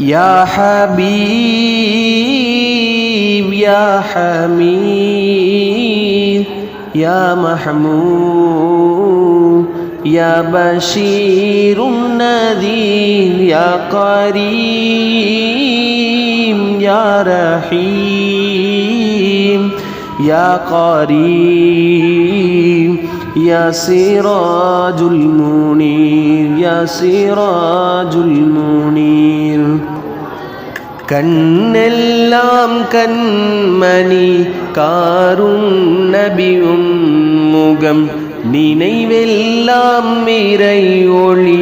يا حبيب يا حميد يا محمود يا بشير النذير يا كريم يا رحيم يا قريب. يا سراج المنير يا سراج المنير கண்ணெல்லாம் கண்மணி காரும் நபியும் முகம் நினைவெல்லாம் இறை ஒளி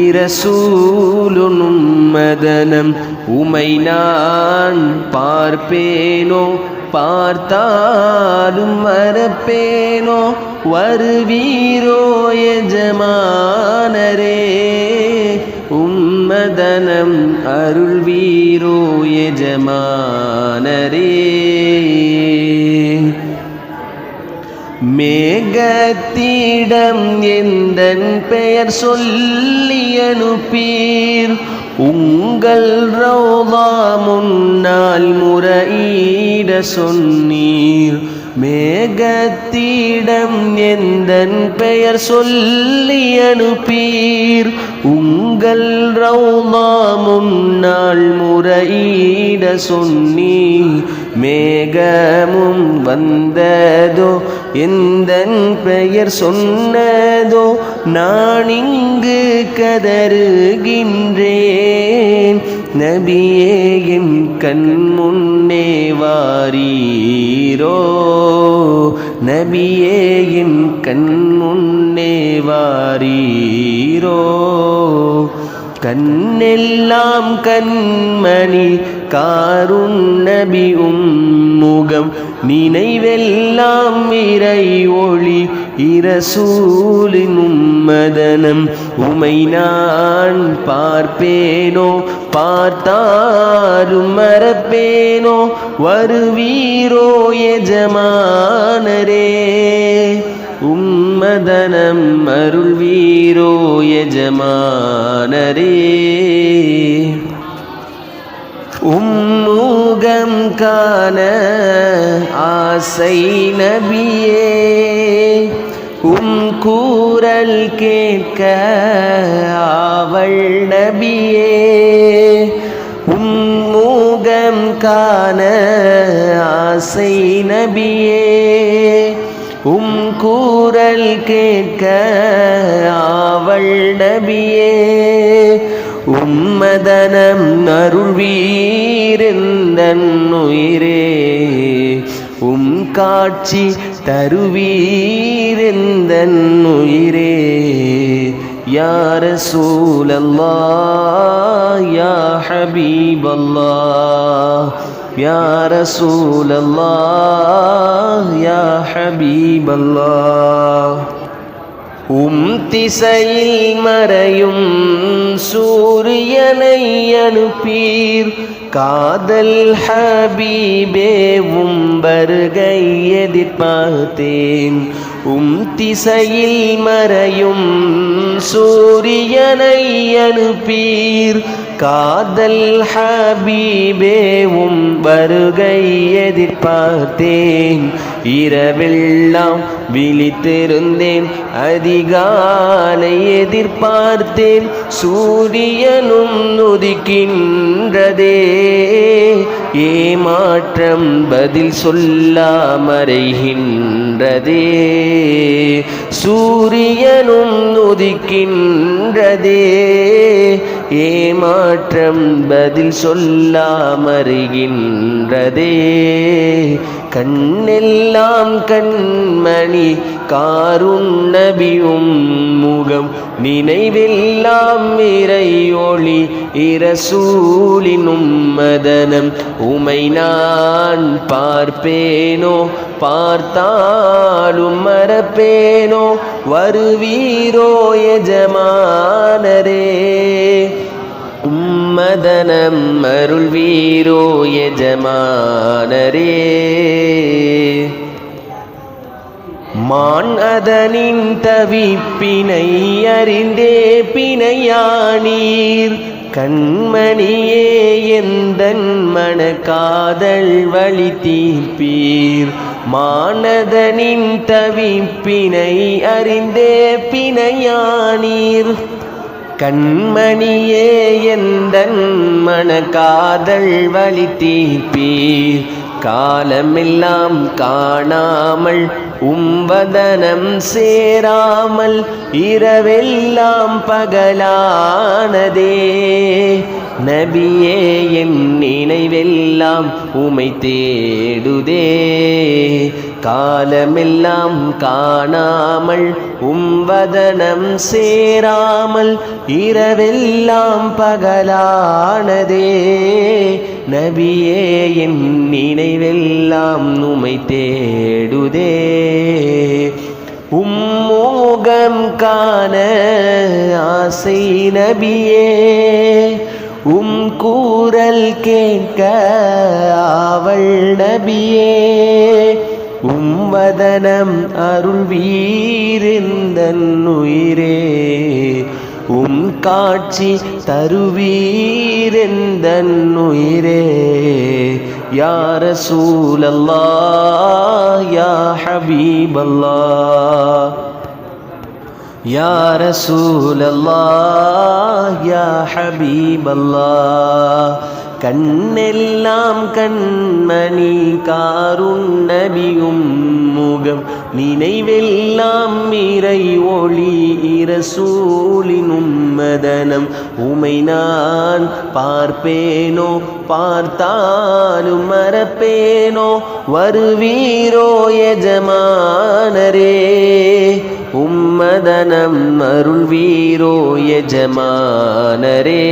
இரசூலுனும் மதனம் உமை நான் பார்ப்பேனோ பார்த்தாலும் மறப்பேனோ? வருவீரோ எஜமானரே உம்மதனம் அருள்வீரோ எஜமானரே. மேகத்திடம் எந்தன் பெயர் சொல்லி அனுப்பீர்? உங்கள் ரோவா முன்னால் முறையிட சொன்னீர். மேகத்தீடம் எந்தன் பெயர் சொல்லி அனுப்பீர். உங்கள் ரௌமா முன்னாள் முறையிட சொன்னி மேகமும் வந்ததோ எந்தன் பெயர் சொன்னதோ நான் இங்கு கதறுகின்றேன். நபியே என் கண் முன் வாரீரோ நபியே என் கண் முன்னே வாரீரோ? கண்ணெல்லாம் கண்மணி காரும் நபி உம் முகம் நினைவெல்லாம் இறை ஒளி இரசூலின் உம்மதனம். உமை நான் பார்ப்பேனோ பார்த்தாரும் மறப்பேனோ வருவீரோ எஜமானரே. உம்மதனம் அருள்வீரோ எஜமானரே. உம்முகம் காண ஆசை நபியே. உம் கூறல் கேட்க ஆவள் நபியே. உம் மூகம் காண ஆசை நபியே. உம் கூறல் கேட்க ஆவள் நபியே. உம்மதனம் அருள்வீரெந்தன் உயிரே. உம் காட்சி தருவீரெந்தன் உயிரே யார சூழல்லா யா ஹபீபல்லா யா ரசூலல்லா யா ஹபீபல்லா உம் திசையில் மறையும் சூரியனை அனுப்பீர். காதல் ஹபீபே உம் வருகை எதிர்பார்த்தேன். உம் திசையில் மறையும் சூரியனை அனுப்பீர். காதல் ஹபீபே உம் வருகை எதிர்பார்த்தேன். இரவெல்லாம் விழித்திருந்தேன் அதிகாலை எதிர்பார்த்தேன் சூரியனும் நொதிக்கின்றதே. ஏமாற்றம் பதில் சொல்லாமறைகின்றதே. சூரியனும் நொதிக்கின்றதே. ஏமாற்றம் பதில் சொல்லாமறுகின்றதே கண்ணெல்லாம் கண்மணி காருண்ணபியும் முகம் நினைவெல்லாம் இறையொளி இரசூலினும் மதனம். உமை நான் பார்ப்பேனோ பார்த்தாலும் மறப்பேனோ வருவீரோ எஜமானரே. உம்மதனம் அருள்வீரோ எஜமானரே. மான் அதனின் தவிப்பினை அறிந்தே பிணையானீர் கண்மணியே எந்தன் மனக்காதல் வழி தீர்ப்பீர். மானதனின் தவிப்பினை அறிந்தே பிணையானீர் கண்மணியே எந்தன் மனக்காதல் வழி தீர்ப்பீர். காலமெல்லாம் காணாமல் உம்பதனம் சேராமல் இரவெல்லாம் பகலானதே. நபியே என் நினைவெல்லாம் உமை தேடுதே. காலமெல்லாம் காணாமல் உம்வதனம் சேராமல் இரவெல்லாம் பகலானதே. நபியே என் நினைவெல்லாம் உமை தேடுதே. உம்மோகம் காண ஆசை நபியே உம் கூறல் கேட்க அவள் நபியே. உம்வதனம் அருள் வீருந்தன் உயிரே. உம் காட்சி தருவீரெந்தன் உயிரே. யார சூலல்லா யா ஹபீபல்லா யார சூலல்லா யா കണ്ണെല്ലാം കൺമണി കാറുണ്ണവിയും മുഖം നിലവെല്ലാം ഇറൈ ഒളി ഇരസൂലിനും മദനം ഉമൈ നാൻ പാർപ്പേനോ பார்த்தாலும் மறப்பேனோ வருவீரோ எஜமானரே உம்மதனம் அருள்வீரோ எஜமானரே